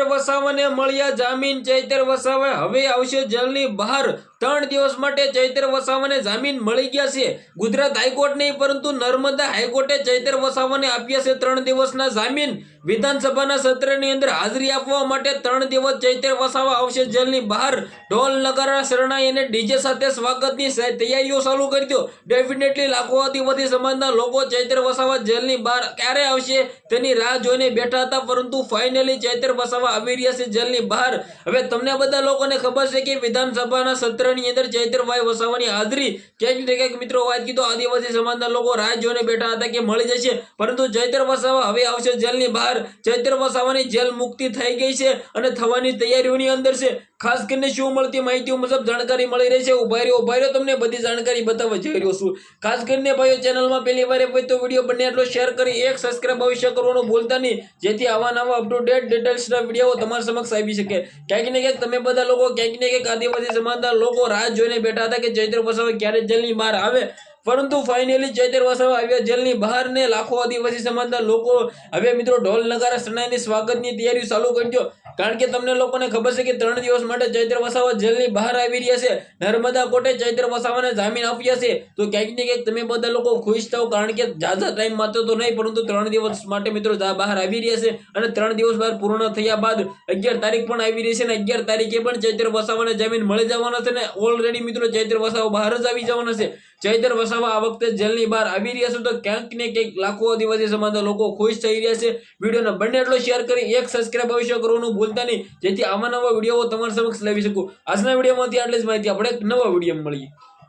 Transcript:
ચૈતર વસાવાને મળ્યા જામીન. ચૈતર વસાવા હવે આવશે જેલની બહાર. ત્રણ દિવસ માટે ચૈતર વસાવાને જામીન મળી ગયા છે. ગુજરાત હાઈકોર્ટ નહીં, પરંતુ નર્મદા હાઈકોર્ટે ચૈતર વસાવાને આપ્યા છે ત્રણ દિવસના જામીન. વિધાનસભાના સત્રની અંદર હાજરી આપવા માટે ત્રણ દિવસ ચૈતર વસાવા આવશે. જેલની બહાર ઢોલ નગારા, શરણાઈ અને ડીજે સાથે સ્વાગતની તૈયારીઓ ચાલુ કરી દો. ડેફિનેટલી લાખો આદિવાસી સમાજના લોકો ચૈતર વસાવા જેલની બહાર ક્યારે આવશે? તેની રાહ જોઈને બેઠા હતા, પરંતુ ફાઇનલી ચૈતર વસાવા આવી રહ્યા છે જેલની બહાર. હવે તમને બધા લોકોને ખબર છે કે વિધાનસભાના સત્રની અંદર ચૈતરભાઈ વસાવાની હાજરી. ક્યાંક ને ક્યાંક મિત્રો વાત કીધો, આદિવાસી સમાજના લોકો રાહ જોઈને બેઠા હતા કે મળી જશે. પરંતુ ચૈતર વસાવા હવે આવશે જેલની બહાર. ચૈતર વસાવાની જેલ મુક્તિ થઈ ગઈ છે અને થવાની તૈયારીઓની અંદર છે. ખાસ કરીને શું મળતી માહિતીઓ મુજબ જાણકારી મળી રહી છે. ઊભા રહ્યો ઊભા રહ્યો, તમને બધી જાણકારી બતાવવા જઈ રહ્યો છું. ખાસ કરીને ભાઈઓ, ચેનલમાં પહેલી વાર હોય તો વીડિયો બને એટલો શેર કરી, એક સબસ્ક્રાઇબ અવશ્ય કરવાનું ભૂલતા નહીં. જેથી આવા નવા અપ ટુ ડેટ ડિટેલ્સના વીડિયો તમારા સમક્ષ આવી શકે. ક્યાંક ને ક્યાંક તમે બધા લોકો, ક્યાંક ને ક્યાંક આદિવાસી સમાજના લોકો રાહ જોઈને બેઠા હતા કે ચૈત્ર વસાવા ક્યારે જેલની બહાર આવે? પરંતુ ફાઇનલી ચૈતર વસાવા આવ્યા જેલની બહાર ને લાખો આદિવાસી સમાજના લોકો. હવે મિત્રો ઢોલ નગારા શરણાઈની સ્વાગતની તૈયારી ચાલુ કરી દો. કારણ કે તમને લોકોને ખબર છે કે ત્રણ દિવસ માટે ચૈત્ર વસાવા જેલની બહાર આવી રહ્યા છે. નર્મદા કોર્ટે ચૈત્ર વસાવાને જામીન આપ્યા છે. તો ક્યાંક ને ક્યાંક તમે બધા લોકો ખુશ થાવ કારણ કે જાજા ટાઈમ માત્ર તો નહીં, પરંતુ ત્રણ દિવસ માટે મિત્રો બહાર આવી રહ્યા છે અને ત્રણ દિવસ બહાર પૂર્ણ થયા બાદ અગિયાર તારીખ પણ આવી રહી છે અને અગિયાર તારીખે પણ ચૈત્ર વસાવાને જામીન મળી જવાના છે ને ઓલરેડી મિત્રો ચૈત્ર વસાવા બહાર જ આવી જવાના છે. ચૈતર વસાવા આ વખતે જેલની બહાર આવી રહ્યા છે તો ક્યાંક ને ક્યાંક લાખો આદિવાસી સમાજના લોકો ખુશ થઈ રહ્યા છે. વિડીયોને બંને એટલો શેર કરી, એક સબસ્ક્રાઇબ અવશ્ય કરવાનું ભૂલતા નહીં. જેથી આવા નવા વીડિયો તમારા સમક્ષ લાવી શકું. આજના વિડીયોમાંથી આટલી જ માહિતી. આપણે એક નવા વીડિયો મળીએ.